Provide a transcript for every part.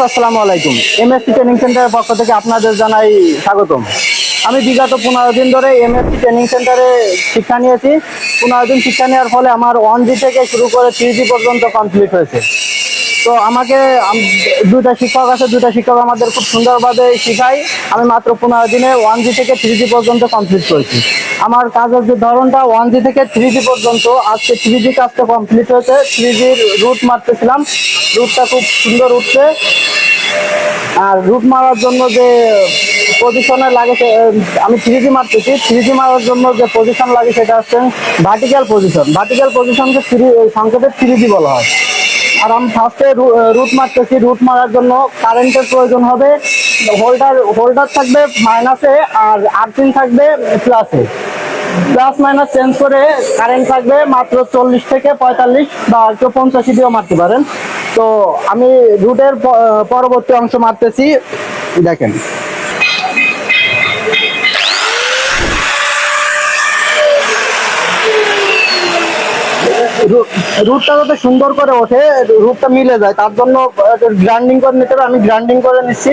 আসসালামু আলাইকুম। MSc training সেন্টারের পক্ষ থেকে আপনাদের জানাই স্বাগতম। আমি বিগত পনেরো দিন ধরে এমএসসি ট্রেনিং সেন্টারে শিক্ষা নিয়েছি। পনেরো দিন শিক্ষা নেওয়ার ফলে আমার ওয়ান জি থেকে শুরু করে থ্রি জি পর্যন্ত কমপ্লিট হয়েছে। তো আমাকে আম- দুটা শিক্ষক আছে দুটা শিক্ষক আমাদের খুব সুন্দরভাবে শেখায়। আমি মাত্র পনেরো দিনে ওয়ান জি থেকে থ্রি জি পর্যন্ত কমপ্লিট করেছি। আমার কাজের যে ধরনটা ওয়ান জি থেকে থ্রি জি পর্যন্ত, আজকে থ্রি জি কাজটা কমপ্লিট হয়েছে। থ্রি জির রুট মারতেছিলাম। রুটটা খুব সুন্দর উঠছে। আর রুট মারার জন্য যে পজিশনে লাগে আমি থ্রি জি মারতেছি। থ্রি জি মারার জন্য যে পজিশন লাগে সেটা হচ্ছে ভার্টিক্যাল পজিশন ভার্টিক্যাল পজিশনকে থ্রি সংকেতে থ্রি জি বলা হয়। আর আমি ফার্স্টে রুট মারতেছি। রুট মারার জন্য কারেন্টের প্রয়োজন হবে। হোল্ডার হোল্ডার থাকবে মাইনাসে আর আর্থিং থাকবে প্লাসে প্লাস মাইনাস চেঞ্জ করে কারেন্ট থাকবে মাত্র চল্লিশ থেকে পঁয়তাল্লিশ বা কেউ পঞ্চাশি দিয়েও মারতে পারেন। তো আমি রুটের পরবর্তী অংশ মারতেছি। দেখেন। রুটটা যাতে সুন্দর করে ওঠে, রুটটা মিলে যায়, তার জন্য গ্রাইন্ডিং করে নিতে হবে। আমি গ্রাইন্ডিং করে নিচ্ছি।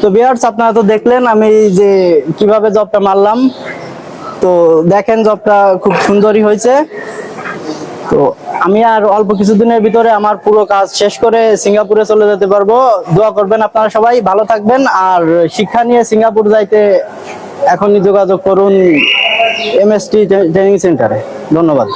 তো বিয়ার্স আপনারা তো দেখলেন আমি যে কীভাবে জবটা মারলাম। তো দেখেন জবটা খুব সুন্দরই হয়েছে। তো আমি আর অল্প কিছুদিনের ভিতরে আমার পুরো কাজ শেষ করে সিঙ্গাপুরে চলে যেতে পারব। দোয়া করবেন আপনারা সবাই, ভালো থাকবেন। আর শিক্ষা নিয়ে সিঙ্গাপুর যাইতে এখনই যোগাযোগ করুন এমএসটি ট্রেনিং সেন্টারে। ধন্যবাদ।